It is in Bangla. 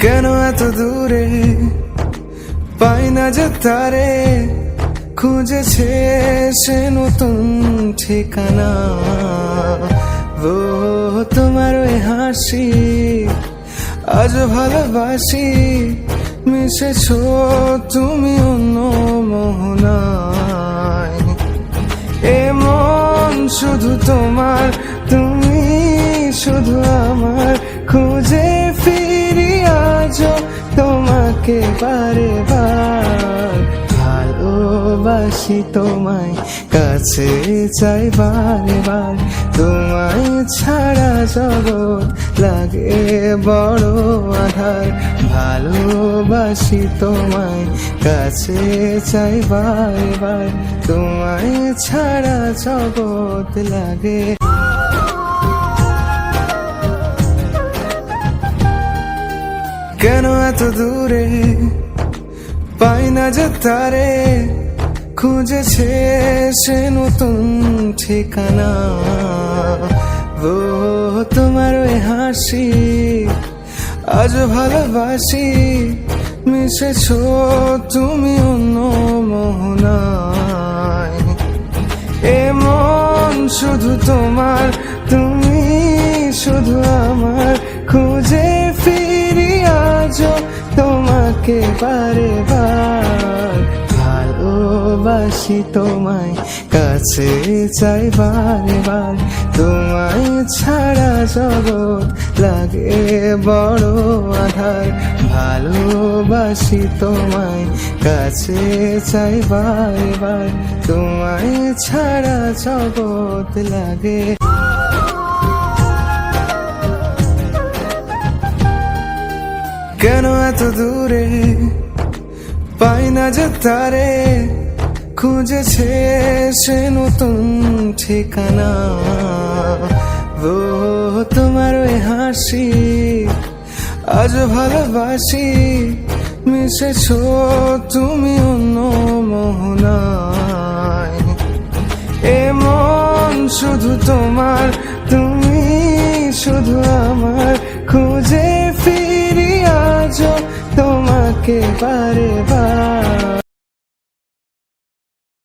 কেন এত দূরে? পাই না যে তারে। খুঁজেছে সে নতুন ঠিকানা। ও, তোমার ওই হাসি, আজ ভালোবাসি। মিশেছ তুমি অন্য মোহনায়। এ মন শুধু তোমার, তুমি শুধু আমার। খুঁজে তোমাকে বারে বার। ভালোবাসি তোমায়, কাছে চাই বারে বার। তোমায় ছাড়া জগৎ লাগে বড় আধার। ভালোবাসি তোমায়, কাছে চাই বারে বার। তোমায় ছাড়া জগৎ লাগে কেন এত দূরে? পাই না যে তারে। খুঁজেছে সে নতুন ঠিকানা। ও, তোমার ওই হাসি, আজ ভালোবাসি। মিশেছ তুমি অন্য মোহনায়। এ মন শুধু তোমার, তুমি তোমাকে বারে বার। ভালোবাসি তোমায়, কাছে চাই বারে বার। তোমায় ছাড়া জগৎ লাগে বড় আধার। ভালোবাসি তোমায়, কাছে চাই বারে বার। তোমায় ছাড়া জগৎ লাগে কেন এত দূরে? পাই না যে তারে। খুঁজেছে সে নতুন ঠিকানা। ও, তোমার ওই হাসি, আজ ভালোবাসি। মিশেছ তুমি অন্য মোহনায়। এ মন শুধু তোমার, তুমি শুধু আমার। একেবারে বা